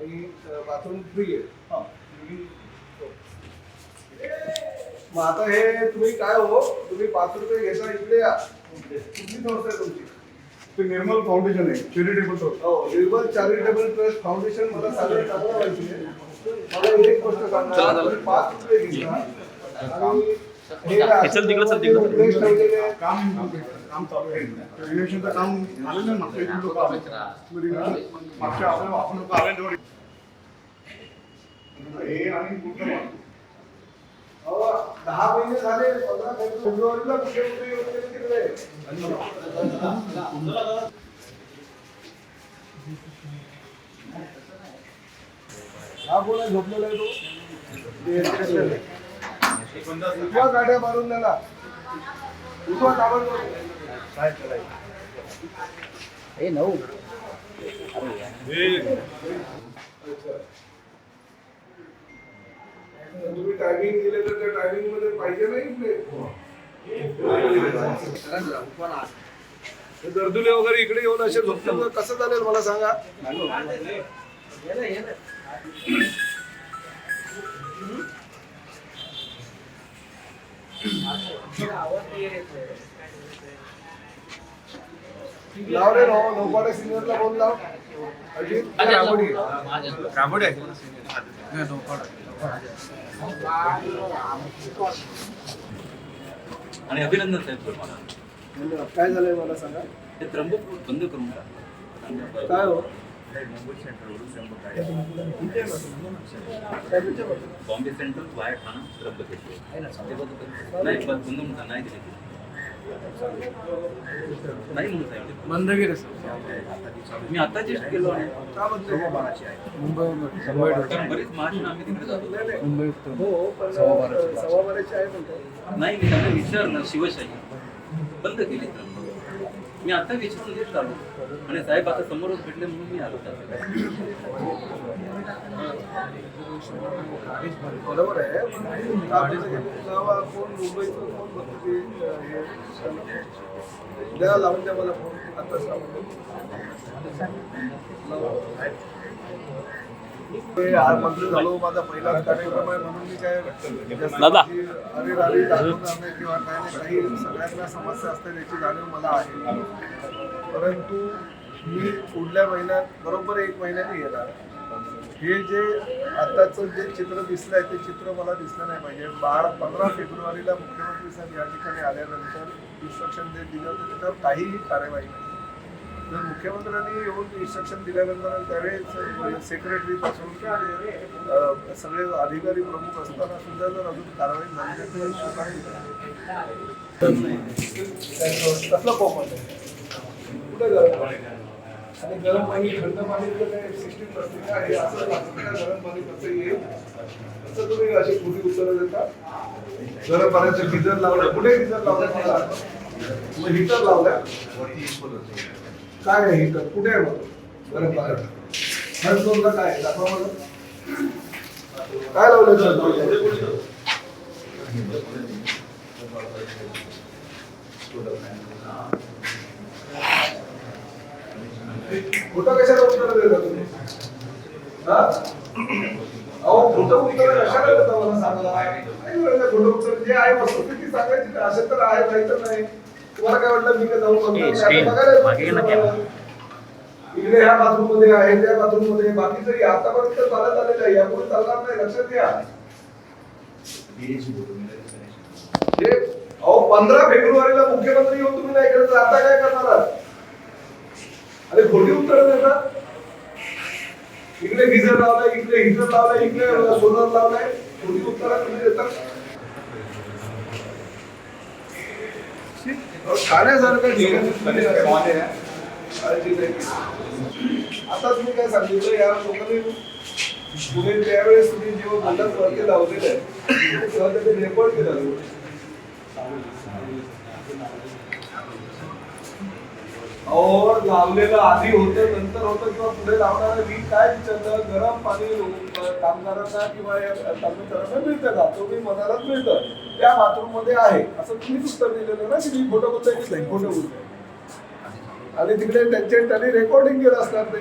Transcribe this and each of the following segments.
आणि bathroom free आहे. हा. मग आता हे तुम्ही काय हो? तुम्ही पाच रुपये घेता इकडे या. कुठली संस्था आहे तुमची? ते निर्मल फाउंडेशन आहे चॅरिटेबल ट्रस्ट हो निर्मल चॅरिटेबल ट्रस्ट फाउंडेशन मला सगळं चांगलं माहिती आहे? मला एक गोष्ट सांगा. तुम्ही पाच रुपये घेता आणि हे ठेवलेले. काम काम चालू आहे. रिनोव्हेशनचं काम झालं नाही मागच्या इथून लोक आले. रिनोव्हेशन मागच्या आपण आपण लोक आले हे आणि अहो, दहा महिने झाले पंधरा फेब्रुवारीला तिकडे. हा कोण आहे? झोपलेला आहे तो? गाड्या मारून त्याला. उठवा ताबडतोब. तुम्ही टायमिंग दिले तर त्या टायमिंगमध्ये पाहिजे नाही दर्दुले वगैरे इकडे येऊन असे झोपले तर कसं चालेल मला सांगा? लाव रे नो नोपाडे सिनियरला फोन लाव. अजित राबोडी. आणि अभिनंदन साहेब. काय झालंय मला सांगा. ते त्र्यंबक बंद करून. काय हो? बॉम्बे सेंट्रल वाया ठाणा त्र्यंबकेश्वर. नाही बंद बंद म्हणता नाही दिले. नाही केलं मी आता जस्ट गेलो आहे? कारण बरीच महाराष्ट्र आम्ही तिकडे जातो. हो सव्वा बाराची आहे म्हणतो नाही मी त्यांना विचारलं शिवशाही. बंद केली त्र्यंबक मी आता विचारून घेत आलो आणि साहेब आता समोरच भेटले म्हणून मी आलो. बरोबर आहे मुंबईचं बघतो हे द्या लावून द्या मला फोन आताच लावून द्या. दादा. सगळ्यांना समस्या असते त्याची जाणीव मला आहे. परंतु मी पुढल्या महिन्यात बरोबर एक महिन्याने येणार. हे जे आताचं जे चित्र दिसलंय ते चित्र मला दिसलं नाही पाहिजे. बारा पंधरा फेब्रुवारीला मुख्यमंत्री साहेब या ठिकाणी आल्यानंतर इन्स्ट्रक्शन जे दिलं होतं त्याच्यावर काहीही कार्यवाही नाही. जर मुख्यमंत्र्यांनी येऊन इन्स्ट्रक्शन दिल्यानंतर त्यावेळेस सेक्रेटरी पासून ते, सगळे अधिकारी प्रमुख असताना सुद्धा जर अजून कारवाई झाली तर कसलं कोपण आहे? कुठे गरम पाणी? आणि गरम पाणी थंड पाणी तर काय सिस्टीम प्रत्येक का हे असं लागतं गरम पाणी कसं येईल असं तुम्ही अशी खोटी उत्तरं देता? गरम पाण्याचं गिजर लावलं. कुठे गिजर लावलं? मग हिटर लावलं काय आहे हिटर कुठे आहे बरं बरं पाण्याचं तुमचा काय आहे? दाखवा मला. काय लावलं? सर फ्लोअरला कशाला उत्तर देता तुम्ही? हा? अहो खोटं उत्तर कशाला देता मला सांगा? नाही वेळेला खोटं उत्तर जे आहे वस्तू वस्तुस्थिती सांगायची ना. असेल तर आहे नाही तर नाही. तुम्हाला काय वाटलं? मी काय जाऊन. इकडे ह्या बाथरूममध्ये आहे त्या बाथरूममध्ये बाकीचं हे आतापर्यंत चालत आलेलं आहे यापुढे चालणार नाही. लक्षात घ्या. हे अहो पंधरा फेब्रुवारीला मुख्यमंत्री येऊन तुम्ही नाही करत आता काय करणार? अरे खोटी उत्तर देतात इकडे गिझर लावलाय इकडे हिटर लावलाय इकडे सोलर लावलाय. खोटी उत्तर तुम्ही देतात? अहो, खाण्यासारखं ठिकाणी तुम्ही असं- काळजी नाही केली. आता तुम्ही काय सांगितलं या लोकांनी पुढे त्यावेळेस तुम्ही जेव्हा बोलत वरती लावलेलं आहे तेव्हा त्याने रेकॉर्ड केलं. और लावलेलं आधी होतं नंतर होतं किंवा पुढे लावणार मी काय विचारलं गरम पाणी कामगारांना किंवा कर्मचाऱ्यांना मिळतं का? तो मी मनालाच मिळतं. त्या बाथरूममध्ये आहे. असं तुम्हीच उत्तर दिलेलं ना की मी खोटं बोलतोय की नाही? खोटं बोलतोय. आणि तिकडे त्यांचे त्यांनी रेकॉर्डिंग केलं असणार ते.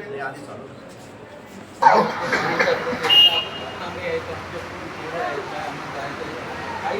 काही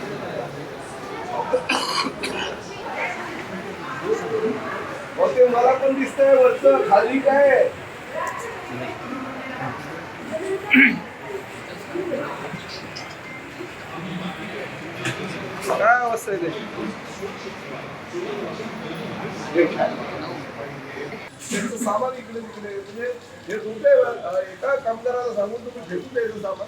ते मला पण दिसतंय वरचं खाली काय काय अवस्था आहे त्यांचं? सामान इकडे तिकडे म्हणजे हे तुमच्या एका कामगाराला सांगून तुम्ही फेकून द्यायचं सामान.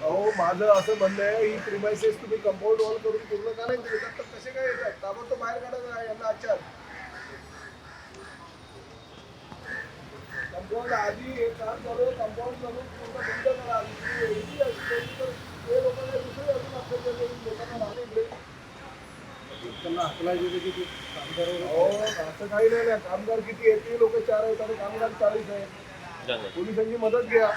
अहो माझं असं म्हणणं आहे ही प्रिमायसेस तुम्ही कंपाऊंड वॉल करून पूर्ण का नाही केली? तर कसे काय येतात? ताबडतोब बाहेर काढा यांना आचार. कंपाऊंड आधी हे काम चालू कंपाऊंड करून पूर्ण बंद करा. इथे असते तर ते लोकांना दुसरे अजून अत्याचार लोकांना मागणी इकडे त्यांना हकलायचे ते किती कामगार असं काही नाही ना. कामगार किती आहेत? ते लोक चार आहेत आणि कामगार चाळीस आहेत. पोलिसांची मदत घ्या.